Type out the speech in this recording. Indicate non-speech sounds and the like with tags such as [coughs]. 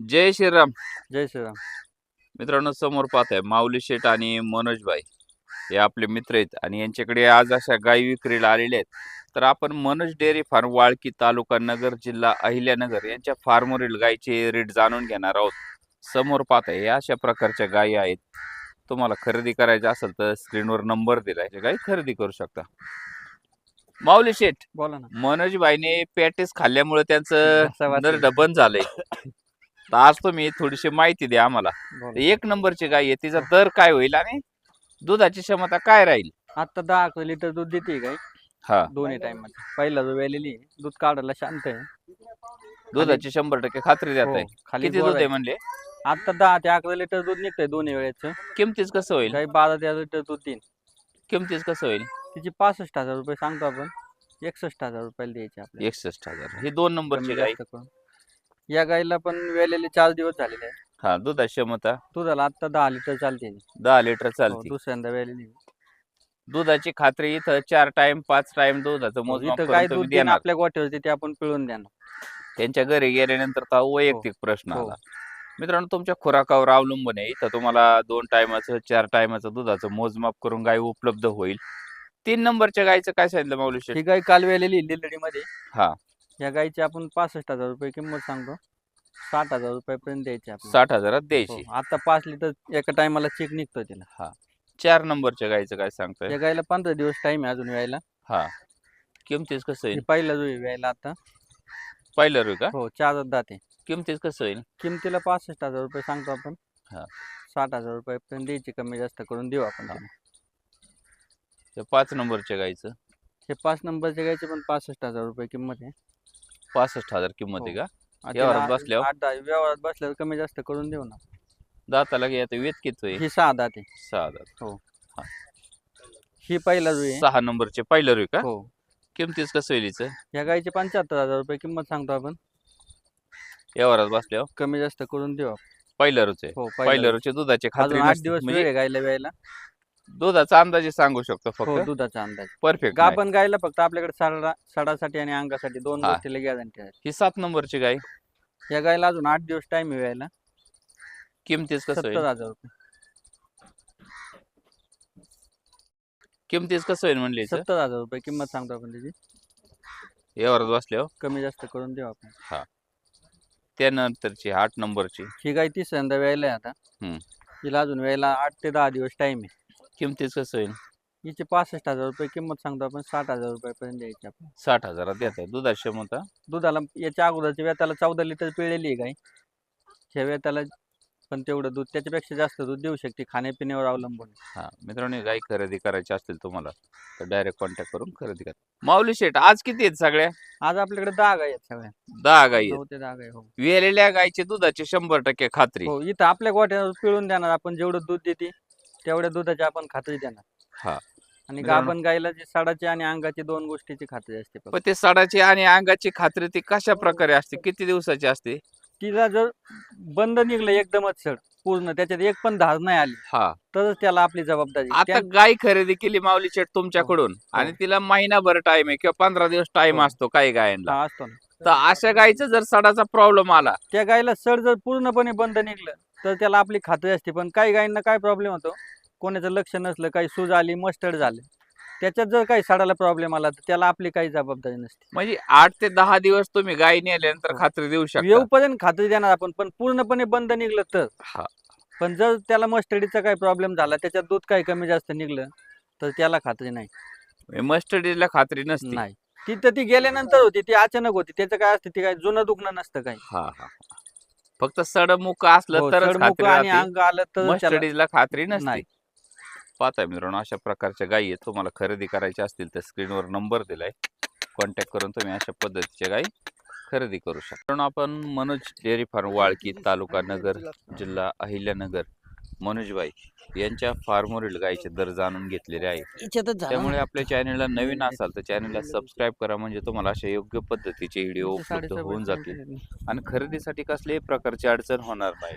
जय श्रीराम. जय श्रीराम. मित्रांनो समोर पाहत आहे माऊली शेठ आणि मनोज भाई हे आपले मित्र आहेत आणि यांच्याकडे आज अशा गायी विक्रीला आलेल्या आहेत. तर आपण मनोज डेअरी फार्म वाळकी तालुका नगर जिल्हा अहिल्यानगर यांच्या फार्मवरील गायीचे रेट जाणून घेणार आहोत. समोर पाहत आहे या अशा प्रकारच्या गायी आहेत. तुम्हाला खरेदी करायचं असेल तर स्क्रीनवर नंबर दिलाय गायी खरेदी करू शकता. माऊली शेठ बोला ना. मनोज भाईने पॅटेस खाल्ल्यामुळे त्यांचं. नरड बंद झालंय. [coughs] तर आज तुम्ही थोडीशी माहिती द्या आम्हाला. एक नंबरची गाय आहे तिचा दर काय होईल आणि दुधाची क्षमता काय राहील? आता दहा अकरा लिटर दूध देते काय हा. दोन्ही टाइममध्ये पहिला जो वेलेली दूध काढायला शांत आहे. दुधाची शंभर टक्के खात्री देत हो, आहे. खाली किती दूध आहे आहे. म्हणले? आता दहा ते अकरा लिटर दूध निघतंय दोन्ही वेळेचं. किमतीच कसं होईल? काही बारा तेरा लिटर दूध देईन. किमतीच कसं होईल? तिची पासष्ट हजार रुपये सांगतो आपण. एकसष्ट हजार रुपयाला द्यायची आपल्याला. एकसष्ट हजार. ही दोन नंबरची कमी गाय. जास्त करून. या गाईला पण वेलेले चार दिवस झालेले आहे हा दुधाची क्षमता. दुधाला आता दहा लिटर चालते. ती. दहा लिटर हो, चालते. दुसऱ्यांदा वेलेली. दुधाची खात्री इथं चार टाइम पाच टाइम दुधाचं मोजमाप इथं करून काय तुम्ही दूध देणं देणार. आपल्या गोठ्यावरती ते आपण पिळून देणार. त्यांच्या घरी गेल्यानंतर तर वैयक्तिक प्रश्न हो. आला. मित्रांनो तुमच्या खुराकावर अवलंबून आहे. इथं तुम्हाला दोन टायमाचं चार टायमाचं दुधाचं मोजमाप करून गाय उपलब्ध होईल. तीन नंबरच्या गायचं काय सांगितलं माऊली शेठ? ही गाय काल वेलेली लिलडी मध्ये हा. या गायची आपण पासष्ट हजार रुपये किंमत सांगतो. साठ हजार रुपयापर्यंत द्यायची. साठ हजारात हो, द्यायची. आता पाच लिटर एका टायमाला चेक निघतो तिला चार नंबरच्या गायचं काय सांगताय? या गायला पंधरा दिवस टाइम आहे अजून यायला हा. किमतीच कसं होईल? पहिला जो यायला आता. पहिलं रू का? हो चार दाते किमतीच कसं होईल? किमतीला पासष्ट हजार रुपये सांगतो आपण. हा. साठ हजार रुपयापर्यंत द्यायची कमी जास्त करून देऊ आपण हा. तिला. पाच नंबरच्या गायचं हे पाच नंबरचे गायचे पण पासष्ट हजार रुपये किंमत आहे. पासष्ट हजार किंमत आहे हो. का? आता व्यवहारात तिला बसल्यावर? आठ दहा व्यवहारात बसल्यावर कमी जास्त करून देऊ ना. दाताला घ्या आता वेत किती होईल ही सहा दाते सहा दात. ही. पहिला आहे. सहा नंबरचे पहिलं रू का? हो. किमतीच कसं होईल हिचं? या गायचे पंच्याहत्तर हजार रुपये किंमत सांगतो आपण. व्यवहारात बसल्यावर? कमी जास्त करून देऊ आपण. पहिलं रूच आहे. हो पहिलं दुधाचे खात्री अजून आठ नसते. दिवस वेळ म्हणजे आहे गायला व्यायला. दुधाचा अंदाजे सांगू शकतो हो फक्त. दुधाचा अंदाज. परफेक्ट गाभण गायला फक्त आपल्याकडे सडा सडासाठी आणि अंगासाठी दोन हा. गोष्टीला गॅरंटी आहे ही सात नंबरची गाय. या गायला अजून आठ दिवस टाइम आहे व्यायला किमतीच कसं सत्तर होईल हजार रुपये. किमतीच कसं होईल म्हणले हिचं? सत्तर हजार रुपये किंमत सांगतो आपण त्याची. व्यवहारात बसल्यावर कमी जास्त करून देऊ आपण. त्यानंतरची आठ नंबरची. ही गाय तिसऱ्यांदा व्यायला आहे आता. हम्म. हिला अजून व्यायला आठ ते दहा दिवस टाइम आहे. किमतीच कसं होईल? हिचे पासष्ट हजार रुपये किंमत सांगतो आपण साठ हजार रुपयापर्यंत द्यायची आपण साठ हजारात देत आहे दुधाची क्षमता दुधाला याच्या अगोदरच्या वेताला चौदा लिटर पिळलेली आहे गाय ह्या वेताला पण तेवढं दूध त्याच्यापेक्षा जास्त दूध देऊ शकते खाण्यापिण्यावर अवलंबून. हा मित्रांनो गाय खरेदी करायची असतील तुम्हाला तर डायरेक्ट कॉन्टॅक्ट करून खरेदी करा. माऊली शेठ आज किती आहेत सगळ्या? आज आपल्याकडे दहा गाय आहेत सगळ्या. दहा गायी आहेत. नऊ ते दहा गाय हो. वेलेल्या गायचे दुधाची शंभर टक्के खात्री. हो इथं आपल्या गोठ्यावर पिळून देणार आपण जेवढं दूध देते. तेवढ्या दुधाची आपण खात्री देणार. हा. आणि मित्रांनो- गाभण गायला जी सडाची आणि अंगाची दोन गोष्टीची खात्री असते फक्त. पण ते सडाची आणि अंगाची खात्री ती कशा प्रकारे असते? किती दिवसाची असते? तिला जर बंद निघलं एकदमच सड पूर्ण त्याच्यात एक पण धार नाही आली हा. तरच त्याला आपली जबाबदारी. आता त्या- गाय खरेदी केली माऊली शेठ तुमच्याकडून आणि तिला महिनाभर टाइम आहे किंवा पंधरा दिवस टाइम हो. असतो काही गायांना हा, असतो ना. तर अशा गायचं जर सडाचा प्रॉब्लेम आला त्या गायला सड जर पूर्णपणे बंद निघलं तर त्याला आपली खात्री असते. पण काही गायींना काय प्रॉब्लेम होतो? कोणाचं लक्ष नसलं काही सूज आली मस्टर्ड झालं त्याच्यात जर काही सडाला प्रॉब्लेम आला तर त्याला आपली काही जबाबदारी नसते. म्हणजे आठ ते दहा दिवस तुम्ही गाय नेल्यानंतर हो. खात्री देऊ शकता. येऊपर्यंत खात्री देणार आपण पण पूर्णपणे बंद निघलं तर. हा. पण जर त्याला मस्टडीचा काही प्रॉब्लेम झाला त्याच्यात दूध काही कमी जास्त निघलं तर त्याला खात्री नाही. मस्टडीला खात्री नसते. नाही. तिथं ती गेल्यानंतर होती ती अचानक होती त्याचं काय असतं ती काय जुनं दुखणं नसतं काही. हा हा. फक्त सडमुख असलं हो, तरच सडमुख खात्री आणि अंग आलं तर त्याला- मस्टडीला खात्री नसते. नाही. पाहताय मित्रांनो अशा प्रकारच्या गायी आहेत. तुम्हाला खरेदी करायच्या असतील तर स्क्रीनवर नंबर दिलाय. कॉन्टॅक्ट करून तुम्ही अशा पद्धतीच्या गायी खरेदी करू शकता. मित्रांनो आपण मनोज डेअरी फार्म वाळकी तालुका नगर जिल्हा अहिल्यानगर मनोजबाई यांच्या फार्मवरील गायीचे दर जाणून घेतलेले आहे. त्यामुळे आपल्या चॅनलला नवीन असाल तर चॅनलला सबस्क्राईब करा. म्हणजे तुम्हाला अशा योग्य पद्धतीचे व्हिडिओ उपलब्ध होऊन जातील. आणि खरेदीसाठी कसल्याही प्रकारची अडचण होणार नाही.